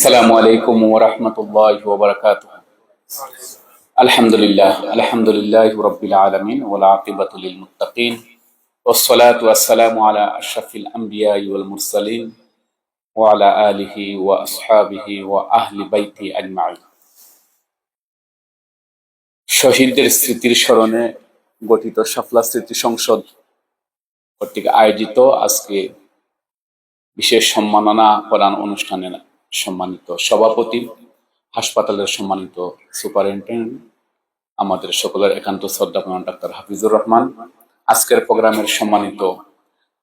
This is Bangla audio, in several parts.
السلام عليكم ورحمة الله وبركاته الحمد لله الحمد لله رب العالمين والعاقبة للمتقين والصلاة والسلام على أشرف الأنبياء والمرسلين وعلى آله وأصحابه وأهل بيته أجمعين শহীদদের স্মৃতির স্মরণে গঠিত সাফলা স্মৃতি সংসদ কর্তৃক আয়োজিত আজকে বিশেষ সম্মাননা প্রদান অনুষ্ঠানে সম্মানিত সভাপতি, হাসপাতালের সম্মানিত সুপারিনটেন্ডেন্ট, আমাদের সকলের একান্ত শ্রদ্ধাপন ডাক্তার হাফিজুর রহমান, আজকের প্রোগ্রামের সম্মানিত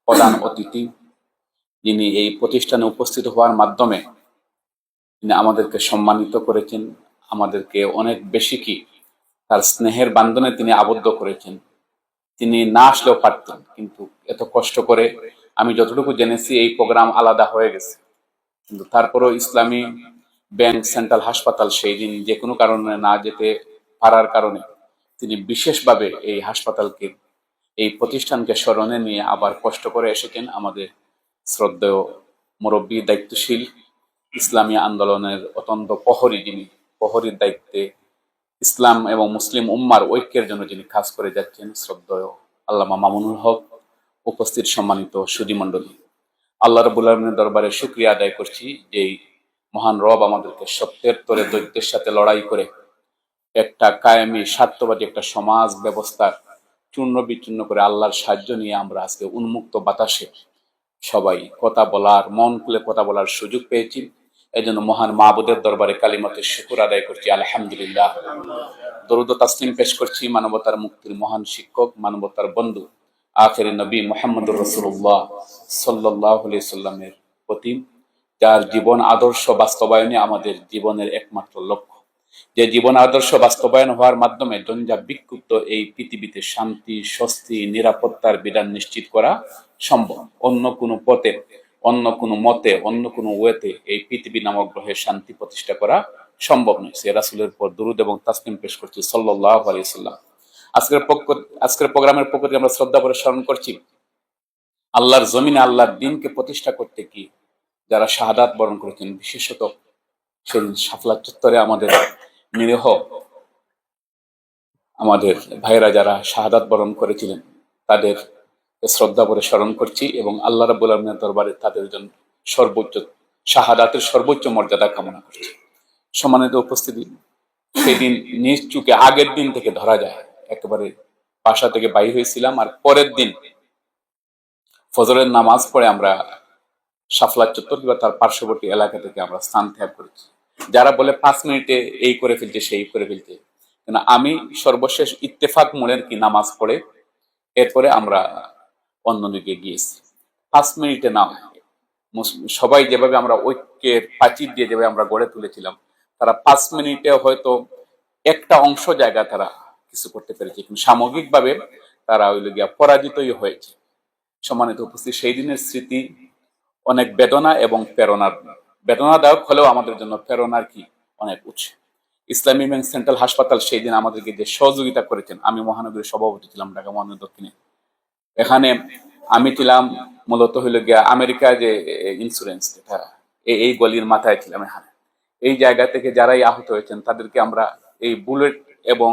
প্রধান অতিথি, যিনি এই প্রতিষ্ঠানে উপস্থিত হওয়ার মাধ্যমে তিনি আমাদেরকে সম্মানিত করেছেন, আমাদেরকে অনেক বেশি কি তার স্নেহের বান্ধনে তিনি আবদ্ধ করেছেন। তিনি না আসলেও পারতেন, কিন্তু এত কষ্ট করে আমি যতটুকু জেনেছি এই প্রোগ্রাম আলাদা হয়ে গেছে। কিন্তু তারপরেও ইসলামী ব্যাংক সেন্ট্রাল হাসপাতাল সেই দিন যে কোনো কারণে না যেতে পারার কারণে তিনি বিশেষভাবে এই হাসপাতালকে, এই প্রতিষ্ঠানকে স্মরণে নিয়ে আবার কষ্ট করে এসেছেন আমাদের শ্রদ্ধেয় মুরব্বী দায়িত্বশীল ইসলামী আন্দোলনের অত্যন্ত প্রহরী যিনি, প্রহরীর দায়িত্বে ইসলাম এবং মুসলিম উম্মার ঐক্যের জন্য যিনি কাজ করে যাচ্ছেন, শ্রদ্ধেয় আল্লামা মামুনুল হক, উপস্থিত সম্মানিত সুধীমণ্ডলী আল্লাহ রবুল আলমের দরবারে শুক্রিয়া আদায় করছি যে মহান রব আমাদেরকে সত্যের তরে দৈত্যের সাথে লড়াই করে একটা কায়েমি, স্বার্থবাদী একটা সমাজ ব্যবস্থা চূর্ণ বিচূর্ণ করে আল্লাহর সাহায্য নিয়ে আমরা আজকে উন্মুক্ত বাতাসে সবাই কথা বলার, মন খুলে কথা বলার সুযোগ পেয়েছি। এই জন্য মহান মাহবুদের দরবারে কালিমতের শুকুর আদায় করছি। আলহামদুলিল্লাহ। দরুদ তাসলিম পেশ করছি মানবতার মুক্তির মহান শিক্ষক, মানবতার বন্ধু আখের নবী মোহাম্মদুর রসুল্লাহ সাল্লাহ সাল্লামের প্রতি, যার জীবন আদর্শ বাস্তবায়নে আমাদের জীবনের একমাত্র লক্ষ্য। যে জীবন আদর্শ বাস্তবায়ন হওয়ার মাধ্যমে জঞ্জা বিক্ষুব্ধ এই পৃথিবীতে শান্তি, স্বস্তি, নিরাপত্তার বিধান নিশ্চিত করা সম্ভব। অন্য কোনো পথে, অন্য কোনো মতে, অন্য কোনো ওয়েতে এই পৃথিবী নামক গ্রহে শান্তি প্রতিষ্ঠা করা সম্ভব নয়। সে রাসুলের পর দুরুদ এবং তাসলিম পেশ করছি সাল্লাহ আলিয়াল্লাম আজকের পক্ষ, আজকের প্রোগ্রামের পক্ষ থেকে আমরা শ্রদ্ধা করে স্মরণ করছি, আল্লাহর জমিনে আল্লাহর দিনকে প্রতিষ্ঠা করতে কি যারা শাহাদাত বরণ করেছেন, বিশেষত সেদিন সাফলা চত্বরে আমাদের নিরীহ, আমাদের ভাইরা যারা শাহাদাত বরণ করেছিলেন, তাদের শ্রদ্ধা করে স্মরণ করছি এবং আল্লাহ রাবুল আলমের দরবারে তাদের জন্য সর্বোচ্চ, শাহাদাতের সর্বোচ্চ মর্যাদা কামনা করছি। সম্মানিত উপস্থিতি, সেদিন নিজ চুকে আগের দিন থেকে ধরা যায়। একেবারে বাসা থেকে বাইর হয়েছিলাম আর পরের দিন ফজরের নামাজ পড়ে আমরা সাফলা চত্বর কিংবা তার পার্শ্ববর্তী এলাকা থেকে আমরা স্থান ত্যাগ করেছি। যারা বলে পাঁচ মিনিটে এই করে ফেলছে সেই করে ফেলছে কিন্তু আমি সর্বশেষ ইত্তেফাক মোড়ের কি নামাজ পড়ে, এরপরে আমরা অন্যদিকে গিয়েছি। পাঁচ মিনিটে না সবাই যেভাবে আমরা ঐক্যের প্রাচীর দিয়ে যেভাবে আমরা গড়ে তুলেছিলাম, তারা পাঁচ মিনিটে হয়তো একটা অংশ জায়গা তারা কিছু করতে পেরেছে। কিন্তু সামগ্রিকভাবে তারা ওই গিয়া পরাজিতই হয়েছে। সম্মানিত উপস্থিত, সেই দিনের স্মৃতি অনেক বেদনা এবং প্রেরণার, বেদনাদায়ক হলেও আমাদের জন্য প্রেরণার কি? অনেক উৎস। ইসলামী ব্যাংক সেন্ট্রাল হাসপাতাল সেই দিন আমাদেরকে যে সহযোগিতা করেছেন, আমি মহানগরীর সভাপতি ছিলাম ঢাকা মহানগর দক্ষিণে। এখানে আমি ছিলাম মূলত হইল গিয়া আমেরিকা যে ইন্স্যুরেন্স এটা এই গলির মাথায় ছিলাম এখানে। এই জায়গা থেকে যারাই আহত হয়েছেন, তাদেরকে আমরা এই বুলেট এবং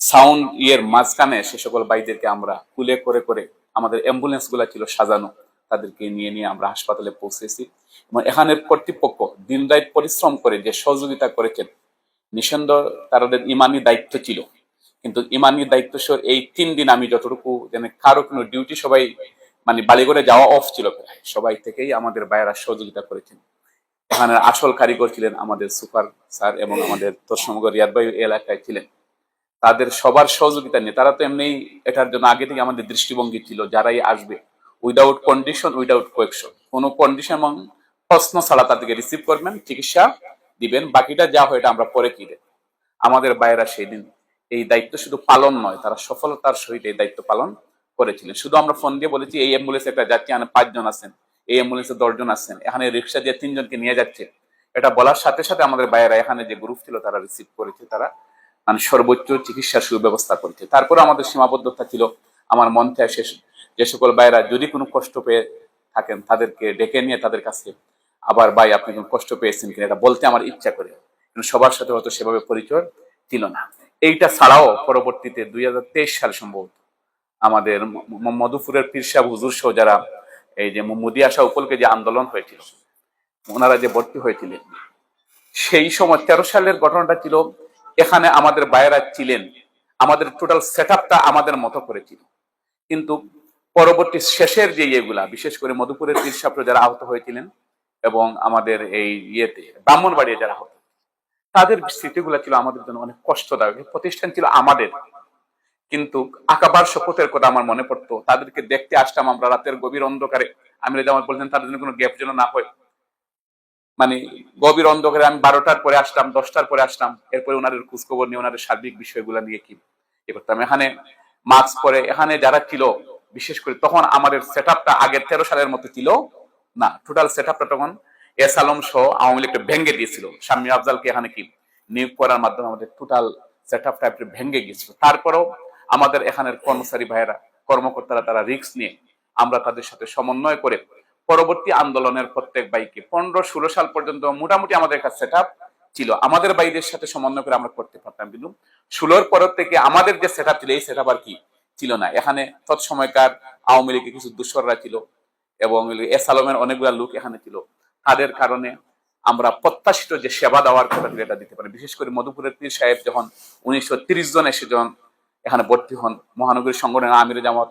সাউন্ড ইয়ের মাঝখানে সে সকল বাইদেরকে আমরা কুলে করে করে আমাদের অ্যাম্বুলেন্সগুলা ছিল সাজানো, তাদেরকে নিয়ে নিয়ে আমরা হাসপাতালে পৌঁছেছি। এবং এখানের কর্তৃপক্ষ দিন রাত পরিশ্রম করে যে সহযোগিতা করেছেন নিঃসন্দ তাদের ইমানি দায়িত্ব ছিল। কিন্তু ইমানি দায়িত্ব এই তিন দিন আমি যতটুকু যেন কারও কোনো ডিউটি সবাই মানে বালিগড়ে যাওয়া অফ ছিল সবাই থেকেই আমাদের বাইরা সহযোগিতা করেছেন। এখানে আসল কারিগর ছিলেন আমাদের সুপার স্যার এবং আমাদের তোর রিয়াদ ভাই এলাকায় ছিলেন। তাদের সবার সহযোগিতা নিয়ে। তারা তো এমনি এটার জন্য আগে থেকে আমাদের দৃষ্টিভঙ্গি ছিল, যারাই আসবে উইদাউট কন্ডিশন উইদাউট কোয়েকশন কোনো কন্ডিশন এবং প্রশ্ন ছাড়া তাদেরকে রিসিভ করবেন, চিকিৎসা দিবেন, বাকিটা যা হয় এটা আমরা পরে কি দেব। আমাদের বাইরা সেই দিন এই দায়িত্ব শুধু পালন নয়, তারা সফলতার সহিত এই দায়িত্ব পালন করেছিলেন। শুধু আমরা ফোন দিয়ে বলেছি, এই অ্যাম্বুলেন্স একটা যাচ্ছে, এখানে পাঁচজন আছেন। এই অ্যাম্বুলেন্সে দশজন আছেন। এখানে রিক্সা দিয়ে তিনজনকে নিয়ে যাচ্ছে। এটা বলার সাথে সাথে আমাদের বাইরা এখানে যে গ্রুপ ছিল, তারা রিসিভ করেছে, তারা মানে সর্বোচ্চ চিকিৎসার সুব্যবস্থা করেছে। তারপরে আমাদের সীমাবদ্ধতা ছিল। আমার মন থেকে শেষ। যে সকল বাইরা যদি কোনো কষ্ট পেয়ে থাকেন, তাদেরকে ডেকে নিয়ে তাদের কাছে, আবার ভাই, আপনি কোনো কষ্ট পেয়েছেন কিনা? এটা বলতে আমার ইচ্ছা করে। কিন্তু সবার সাথে হয়তো সেভাবে পরিচয় ছিল না। এইটা ছাড়াও পরবর্তীতে দুই হাজার তেইশ সাল সম্ভবত আমাদের মধুপুরের পীর সাহেব হুজুর সহ যারা এই যে মোদি আসা উপলকে যে আন্দোলন হয়েছিল, ওনারা যে ভর্তি হয়েছিলেন, সেই সময় তেরো সালের ঘটনাটা ছিল এখানে আমাদের বাইরা ছিলেন। আমাদের টোটাল সেট আমাদের মতো করেছিল। কিন্তু পরবর্তী শেষের যে ইয়েগুলা, বিশেষ করে মধুপুরের পীর সাহেবরা যারা আহত হয়েছিলেন এবং আমাদের এই ইয়েতে ব্রাহ্মণবাড়ি যারা আহত তাদের স্মৃতিগুলো ছিল আমাদের জন্য অনেক কষ্টদায়ক। প্রতিষ্ঠান ছিল আমাদের। কিন্তু আকাবার শপথের কথা আমার মনে পড়তো, তাদেরকে দেখতে আসতাম আমরা রাতের গভীর অন্ধকারে। আমি আমার বলতেন, তাদের জন্য কোনো গ্যাপ যেন না হয়। মানে গভীর অন্ধকারে আমি বারোটার পরে আসতাম দশটার পরে আসতাম এরপরে ওনাদের খোঁজখবর নিয়ে ওনাদের সার্বিক বিষয়গুলো নিয়ে কি? এ করতাম এখানে মাস্ক পরে, এখানে যারা ছিল, বিশেষ করে তখন আমাদের সেট আপটা আগের তেরো সালের মতো ছিল। না টোটাল সেট আপটা তখন এস আলম সহ আওয়ামী লীগটা ভেঙে দিয়েছিল। শামী আফজালকে এখানে কি? নিয়োগ করার মাধ্যমে আমাদের টোটাল সেট আপটা একটু ভেঙে গিয়েছিল। তারপরেও আমাদের এখানের কর্মচারী ভাইয়েরা, কর্মকর্তারা তারা রিস্ক নিয়ে আমরা তাদের সাথে সমন্বয় করে পরবর্তী আন্দোলনের প্রত্যেক বাইকে পনেরো, ষোলো সাল পর্যন্ত মোটামুটি আমাদের কাছে সেট ছিল। আমাদের বাইদের সাথে সমন্বয় করে আমরা করতে পারতাম। কিন্তু ষোলোর পরের থেকে আমাদের যে সেট ছিল, এই সেট আর কি ছিল না। এখানে তৎসময়কার আওয়ামী লীগের কিছু দুঃসররা ছিল এবং এস আলমের অনেকগুলো লোক এখানে ছিল। তাদের কারণে আমরা প্রত্যাশিত যে সেবা দেওয়ার কথা ছিল এটা দিতে পারি। বিশেষ করে মধুপুরের পীর সাহেব যখন উনিশশো জন এসে যখন এখানে ভর্তি হন মহানগরী সংগঠনের আমির জামাত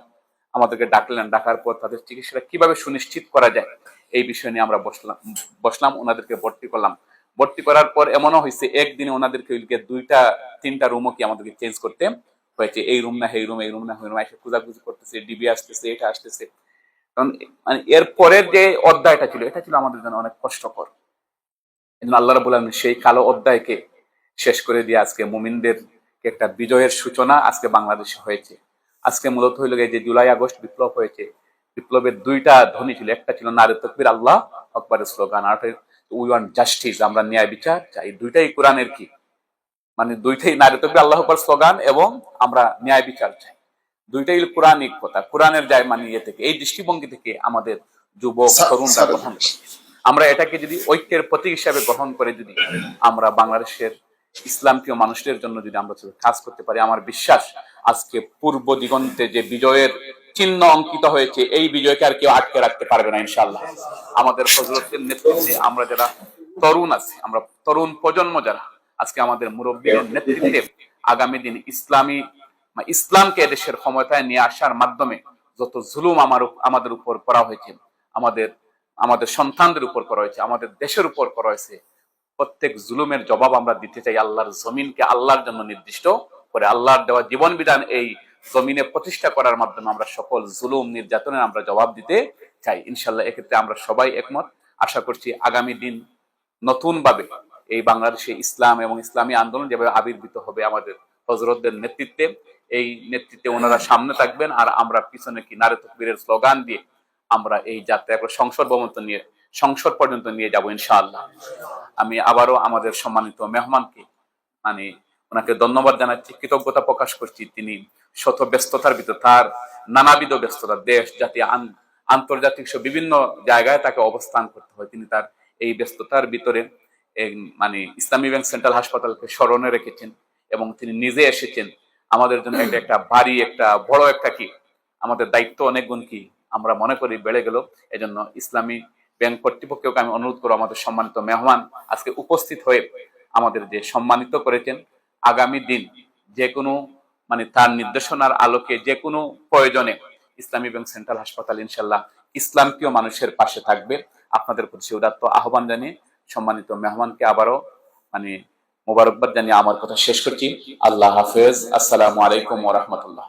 আমাদেরকে ডাকলেন, ডাকার পর তাদের চিকিৎসাটা কীভাবে সুনিশ্চিত করা যায়, এই বিষয় নিয়ে আমরা বসলাম বসলাম, ওনাদেরকে ভর্তি করলাম। ভর্তি করার পর এমনও হয়েছে, একদিনে ওনাদেরকে দুইটা, তিনটা রুমও কি আমাদেরকে চেঞ্জ করতে হয়েছে। এই রুম না, এই রুম এই রুম না ওই রুম এসে খোঁজাখুঁজি করতেছে ডিবি আসতেছে, এটা আসতেছে। কারণ মানে এর পরের যে অধ্যায়টা ছিল, এটা ছিল আমাদের জন্য অনেক কষ্টকর। আল্লাহ রাবুল সেই কালো অধ্যায়কে শেষ করে দিয়ে আজকে মুমিনদের একটা বিজয়ের সূচনা আজকে বাংলাদেশে হয়েছে। আজকে মূলত হইল যে জুলাই আগস্ট বিপ্লব হয়েছে বিপ্লবের দুইটা ধ্বনি ছিল। একটা ছিল নারে তকবির আল্লাহ আকবরের স্লোগান। আর উই ওয়ান্ট জাস্টিস আমরা ন্যায় বিচার চাই। দুইটাই কোরআনের কি? মানে দুইটাই নারে তকবির আল্লাহ আকবর স্লোগান এবং আমরা ন্যায় বিচার চাই। দুইটাই হলো কোরআনিক কথা। কোরআনের যায় মানে ইয়ে থেকে এই দৃষ্টিভঙ্গি থেকে আমাদের যুবক তরুণরা গ্রহণ করে আমরা এটাকে যদি ঐক্যের প্রতীক হিসাবে গ্রহণ করে যদি আমরা বাংলাদেশের ইসলামপ্রিয় মানুষদের জন্য যদি আমরা কাজ করতে পারি, আমার বিশ্বাস আজকে পূর্ব দিগন্তে যে বিজয়ের চিহ্ন অঙ্কিত হয়েছে, এই বিজয়কে আর কেউ আটকে রাখতে পারবে না ইনশাল্লাহ আমাদের হজরতের নেতৃত্বে আমরা যারা তরুণ আছি, আমরা তরুণ প্রজন্ম যারা, আজকে আমাদের মুরব্বীদের নেতৃত্বে আগামী দিন ইসলামী ইসলামকে দেশের ক্ষমতায় নিয়ে আসার মাধ্যমে যত জুলুম আমার আমাদের উপর করা হয়েছে, আমাদের আমাদের সন্তানদের উপর করা হয়েছে, আমাদের দেশের উপর করা হয়েছে প্রত্যেক জুলুমের জবাব আমরা দিতে চাই আল্লাহর জমিনকে আল্লাহর জন্য নির্দিষ্ট করে আল্লাহর দেওয়া জীবন বিধান এই জমিনে প্রতিষ্ঠা করার মাধ্যমে আমরা সকল জুলুম নির্যাতনের আমরা জবাব দিতে চাই। ইনশাল্লাহ এক্ষেত্রে আমরা সবাই একমত। আশা করছি আগামী দিন নতুন ভাবে এই বাংলাদেশে ইসলাম এবং ইসলামী আন্দোলন যেভাবে আবির্ভূত হবে আমাদের হজরতদের নেতৃত্বে, এই নেতৃত্বে ওনারা সামনে থাকবেন আর আমরা পিছনে কি নারে তকবীরের স্লোগান দিয়ে আমরা এই যাত্রা সংসদ পর্যন্ত নিয়ে সংসদ পর্যন্ত নিয়ে যাব ইনশাআল্লাহ। আমি আবারও আমাদের সম্মানিত মেহমানকে মানে ওনাকে ধন্যবাদ জানাচ্ছি, কৃতজ্ঞতা প্রকাশ করছি। তিনি শত ব্যস্ততার ভিতর, তার নানাবিধ ব্যস্ততা, দেশ, জাতি আন্তর্জাতিক সব বিভিন্ন জায়গায় তাকে অবস্থান করতে হয়। তিনি তার এই ব্যস্ততার ভিতরে মানে ইসলামী ব্যাংক সেন্ট্রাল হাসপাতালকে স্মরণে রেখেছেন এবং তিনি নিজে এসেছেন। আমাদের জন্য এটা একটা ভারী, একটা বড় একটা কি, আমাদের দায়িত্ব অনেক গুণ কি, আমরা মনে করি বেড়ে গেল। এজন্য ইসলামী ব্যাংক কর্তৃপক্ষকে আমি অনুরোধ করব আমাদের সম্মানিত মেহমান আজকে উপস্থিত হয়ে আমাদের যে সম্মানিত করেছেন, আগামী দিন যে কোনো মানে তার নির্দেশনার আলোকে যে কোনো প্রয়োজনে ইসলামী ব্যাংক সেন্ট্রাল হাসপাতাল ইনশাল্লাহ ইসলামপ্রিয় মানুষের পাশে থাকবে। আপনাদের প্রতি উদাত্ত আহ্বান জানিয়ে সম্মানিত মেহমানকে আবারও মানে মোবারকবাদ জানিয়ে আমার কথা শেষ করছি। আল্লাহ হাফেজ। আসসালামু আলাইকুম ওরহমতুল্লাহ